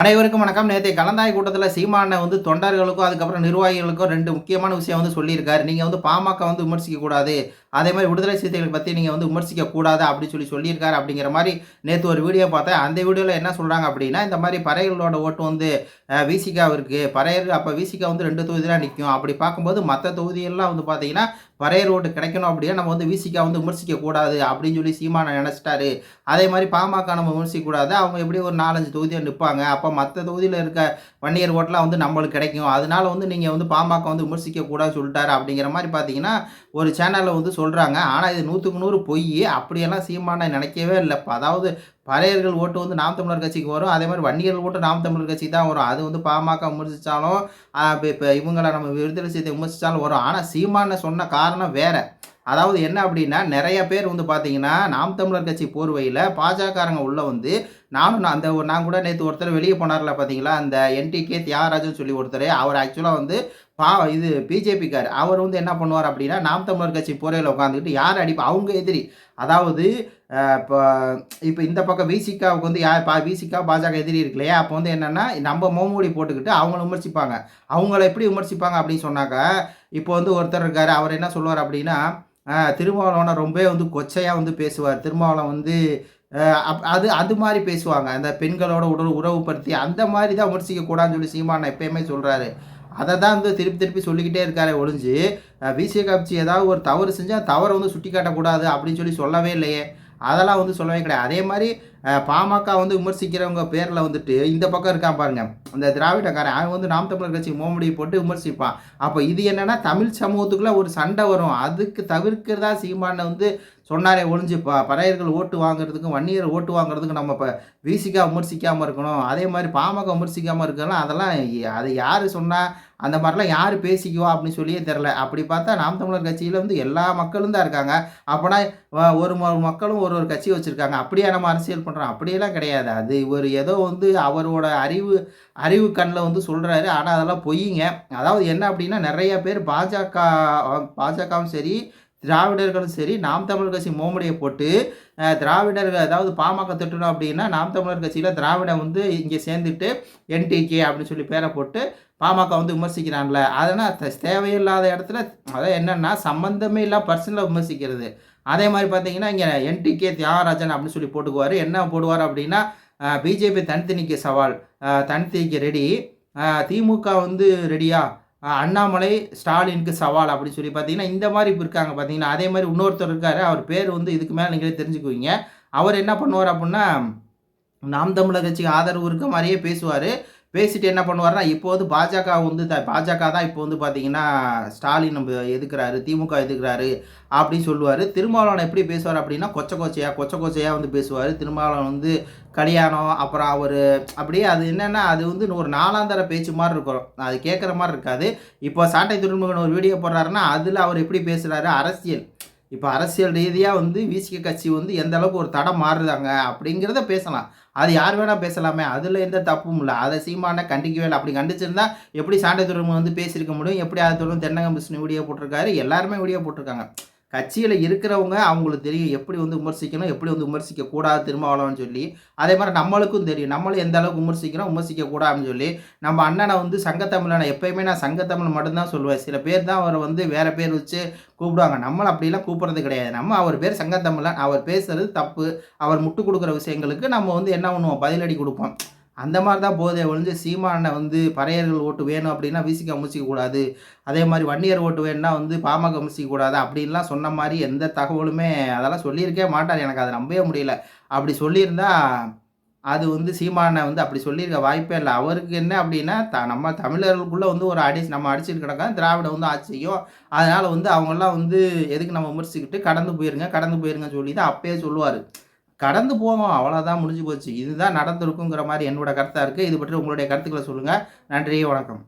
அனைவருக்கும் வணக்கம். நேற்று கலந்தாய் கூட்டத்தில் சீமானை வந்து தொண்டர்களுக்கும் அதுக்கப்புறம் நிர்வாகிகளுக்கும் ரெண்டு முக்கியமான விஷயம் வந்து சொல்லியிருக்காரு. நீங்கள் வந்து பாமக வந்து விமர்சிக்கக்கூடாது அதே மாதிரி விடுதலை சிறுத்தைகளை பற்றி நீங்கள் வந்து விமர்சிக்க கூடாது அப்படின்னு சொல்லி சொல்லியிருக்காரு அப்படிங்கிற மாதிரி நேற்று ஒரு வீடியோ பார்த்தேன். அந்த வீடியோவில் என்ன சொல்கிறாங்க அப்படின்னா இந்த மாதிரி பறையர்களோட ஓட்டு வந்து விசிகா இருக்குது பறையர் அப்போ விசிகா வந்து ரெண்டு தொகுதியெலாம் நிற்கும் அப்படி பார்க்கும்போது மற்ற தொகுதியெல்லாம் வந்து பார்த்தீங்கன்னா பறையர் ஓட்டு கிடைக்கணும் அப்படின்னா நம்ம வந்து விசிகா வந்து விமர்சிக்க கூடாது அப்படின்னு சொல்லி சீமானை நினச்சிட்டாரு. அதே மாதிரி பாமக நம்ம விமர்சிக்க கூடாது அவங்க எப்படி ஒரு நாலஞ்சு தொகுதியாக நிற்பாங்க அப்போ மற்ற தொகுதியில் இருக்க வன்னியர் ஓட்டெலாம் வந்து நம்மளுக்கு கிடைக்கும். அதனால வந்து நீங்கள் வந்து பாமக வந்து விமர்சிக்க கூடாது சொல்லிட்டாரு அப்படிங்கிற மாதிரி பார்த்தீங்கன்னா ஒரு சேனலில் வந்து சொல்கிறாங்க ஆனால் இது நூற்றுக்கு நூறு பொய். அப்படியெல்லாம் சீமானை நினைக்கவே இல்லைப்பா. அதாவது பறையர்கள் ஓட்டு வந்து நாம் தமிழர் கட்சிக்கு வரும். அதே மாதிரி வன்னியர்கள் ஓட்டு நாம் தமிழர் கட்சிக்கு தான் வரும். அது வந்து பாமக விமர்சித்தாலும் இப்போ இவங்களை நம்ம விடுதலை செய்தி விமர்சித்தாலும் வரும். ஆனால் சீமானை சொன்ன காரணம் வேறு. அதாவது என்ன அப்படின்னா நிறைய பேர் வந்து பார்த்தீங்கன்னா நாம் தமிழர் கட்சி போர்வையில் பாஜகக்காரங்க உள்ளே வந்து நானும் நான் அந்த நான் கூட நேற்று ஒருத்தர் வெளியே போனார்ல பார்த்தீங்களா அந்த என்டிகே தியாகராஜன் சொல்லி ஒருத்தர் அவர் ஆக்சுவலாக வந்து பா இது பிஜேபிக்கார் அவர் வந்து என்ன பண்ணுவார் அப்படின்னா நாம் தமிழர் கட்சி போரையில் உட்காந்துக்கிட்டு யார் அடிப்பா அவங்க எதிரி. அதாவது இப்போ இப்போ இந்த பக்கம் விசிகாவுக்கு வந்து யார் பா விசிகா பாஜக எதிரி இருக்கு இல்லையா அப்போ வந்து என்னென்னா நம்ம மோமூடி போட்டுக்கிட்டு அவங்கள விமர்சிப்பாங்க. அவங்கள எப்படி விமர்சிப்பாங்க அப்படின்னு சொன்னாக்கா இப்போ வந்து ஒருத்தர் இருக்கார் அவர் என்ன சொல்லுவார் அப்படின்னா திருமாவளவனை ரொம்பவே வந்து கொச்சையாக வந்து பேசுவார். திருமாவளவன் வந்து அது அது மாதிரி பேசுவாங்க. அந்த பெண்களோட உடல் உறவுப்படுத்தி அந்த மாதிரி தான் விமர்சிக்கக்கூடாதுன்னு சொல்லி சீமான் எப்பயுமே சொல்கிறாரு அதை தான் வந்து திருப்பி திருப்பி சொல்லிக்கிட்டே இருக்காரு ஒழிஞ்சு விசிய கட்சி ஏதாவது ஒரு தவறு செஞ்சால் தவறை வந்து சுட்டி காட்டக்கூடாது அப்படின்னு சொல்லி சொல்லவே இல்லையே. அதெல்லாம் வந்து சொல்லவே கிடையாது. அதே மாதிரி பாமக வந்து விமர்சிக்கிறவங்க பேரில் வந்துட்டு இந்த பக்கம் இருக்கான் பாருங்க. அந்த திராவிடக்காரன் அவன் வந்து நாம் தமிழர் கட்சி மோமடியை போட்டு விமர்சிப்பான். அப்போ இது என்னென்னா தமிழ் சமூகத்துக்குள்ளே ஒரு சண்டை வரும். அதுக்கு தவிர்க்கிறதா சீமானை வந்து சொன்னாரே ஒழிஞ்சு ப பறையர்கள் ஓட்டு வாங்குறதுக்கும் வன்னியர் ஓட்டு வாங்குறதுக்கும் நம்ம இப்போ விசிக்கா விமர்சிக்காமல் இருக்கணும். அதே மாதிரி பாமக விமர்சிக்காமல் இருக்கலாம் அதெல்லாம் அதை யார் சொன்னால் அந்த மாதிரிலாம் யார் பேசிக்குவா அப்படின்னு சொல்லியே தெரில அப்படி பார்த்தா நாம் தமிழர் கட்சியில் வந்து எல்லா மக்களும் தான் இருக்காங்க. அப்போனா ஒரு மக்களும் ஒரு ஒரு கட்சி வச்சுருக்காங்க. அப்படியே நம்ம அரசியல் பண்ணுறோம் அப்படியெல்லாம் கிடையாது. அது இவர் ஏதோ வந்து அவரோட அறிவு அறிவு கண்ணில் வந்து சொல்கிறாரு ஆனால் அதெல்லாம் பொய்யுங்க அதாவது என்ன அப்படின்னா நிறைய பேர் பாஜக பாஜகவும் சரி திராவிடர்களும் சரி நாம் தமிழர் கட்சி மோமடியை போட்டு திராவிடர்கள் அதாவது பாமக திட்டணும் அப்படின்னா நாம் தமிழர் கட்சியில் திராவிட வந்து இங்கே சேர்ந்துட்டு என்டிகே அப்படின்னு சொல்லி பேரை போட்டு பாமக வந்து விமர்சிக்கிறான்ல அதனால் தேவையில்லாத இடத்துல அதான் என்னென்னா சம்மந்தமே இல்லாமல் பர்சனலாக விமர்சிக்கிறது. அதே மாதிரி பார்த்தீங்கன்னா இங்கே என்டிகே தியாகராஜன் அப்படின்னு சொல்லி போட்டுக்குவார். என்ன போடுவார் அப்படின்னா பிஜேபி தனித்தனிக்கு சவால். தனித்தனிக்கு ரெடி திமுக வந்து ரெடியா அண்ணாமலை ஸ்டாலினுக்கு சவால் அப்படின்னு சொல்லி பார்த்தீங்கன்னா இந்த மாதிரி இப்போ இருக்காங்க பார்த்தீங்கன்னா அதே மாதிரி இன்னொருத்தர் இருக்கார். அவர் பேர் வந்து இதுக்கு மேலே நீங்களே தெரிஞ்சுக்குவீங்க. அவர் என்ன பண்ணுவார் அப்படின்னா நாம் தமிழர் கட்சிக்கு ஆதரவு இருக்க மாதிரியே பேசுவார். பேசிட்டு என்ன பண்ணுவார்னா இப்போ வந்து பாஜக வந்து த பாஜக தான் இப்போ வந்து பார்த்தீங்கன்னா ஸ்டாலின் நம்ம எதுக்குறாரு திமுக எதுக்குறாரு அப்படின்னு சொல்லுவார். திருமாவளவன் எப்படி பேசுவார் அப்படின்னா கொச்ச கொச்சையாக கொச்ச கொச்சையாக வந்து பேசுவார். திருமாவளவன் வந்து கல்யாணம் அப்புறம் அவர் அப்படியே அது என்னென்னா அது வந்து ஒரு நாலாந்தர பேச்சு மாதிரி இருக்கும். அது கேட்குற மாதிரி இருக்காது. இப்போ சாட்டை துறைமுகன் ஒரு வீடியோ போடுறாருன்னா அதில் அவர் எப்படி பேசுகிறாரு அரசியல். இப்போ அரசியல் ரீதியாக வந்து விசிக கட்சி வந்து எந்த அளவுக்கு ஒரு தடம் மாறுதாங்க அப்படிங்கிறத பேசலாம். அது யார் வேணால் பேசலாமே. அதில் எந்த தப்பும் இல்லை. அதை சீமான கண்டிக்கவே இல்லை. அப்படி கண்டிச்சிருந்தா எப்படி சாண்டை துறைமுகம் வந்து பேசியிருக்க முடியும்? எப்படி அது தொடர்ந்து தென்னகம் பிஸ்னு வீடியோ போட்டிருக்காரு? எல்லாருமே வீடியோ போட்டிருக்காங்க. கட்சியில் இருக்கிறவங்க அவங்களுக்கு தெரியும் எப்படி வந்து விமர்சிக்கணும் எப்படி வந்து விமர்சிக்க கூடாது திருமாவளவன் சொல்லி. அதே மாதிரி நம்மளுக்கும் தெரியும். நம்மளும் எந்த அளவுக்கு விமர்சிக்கிறோம் விமர்சிக்க கூடாதுன்னு சொல்லி. நம்ம அண்ணனை வந்து சங்கத்தமிழனை எப்பயுமே நான் சங்கத்தமிழ் மட்டும்தான் சொல்லுவேன். சில பேர் தான் அவரை வந்து வேறு பேர் வச்சு கூப்பிடுவாங்க. நம்மளை அப்படிலாம் கூப்பிட்றது கிடையாது. நம்ம அவர் பேர் சங்கத்தமிழன். அவர் பேசுறது தப்பு. அவர் முட்டு கொடுக்குற விஷயங்களுக்கு நம்ம வந்து என்ன பண்ணுவோம்? பதிலடி கொடுப்போம். அந்த மாதிரி தான் போதே ஒழிஞ்சு சீமானை வந்து பறையர்கள் ஓட்டு வேணும் அப்படின்னா விசிக்க முடிச்சிக்கக்கூடாது அதே மாதிரி வன்னியர் ஓட்டு வேணும்னா வந்து பாமக முடிச்சிக்கக்கூடாது அப்படின்லாம் சொன்ன மாதிரி எந்த தகவலுமே அதெல்லாம் சொல்லியிருக்கே மாட்டார். எனக்கு அதை நம்பவே முடியல. அப்படி சொல்லியிருந்தா அது வந்து சீமானை வந்து அப்படி சொல்லியிருக்க வாய்ப்பே இல்லை. அவருக்கு என்ன அப்படின்னா த நம்ம தமிழர்களுக்குள்ளே வந்து ஒரு அடி நம்ம அடிச்சுட்டு கிடக்கா திராவிடம் வந்து ஆட்சி செய்யும். அதனால் வந்து அவங்கெல்லாம் வந்து எதுக்கு நம்ம விமர்சிக்கிட்டு கடந்து போயிருங்க கடந்து போயிருங்கன்னு சொல்லி தான் அப்பயே சொல்லுவார். கடந்து போவோம் அவ்வளோதான் முடிஞ்சு போச்சு. இதுதான் நடந்திருக்குங்கிற மாதிரி என்னோட கருத்தாக இருக்குது இது பற்றி உங்களுடைய கருத்துக்களை சொல்லுங்கள் நன்றி வணக்கம்.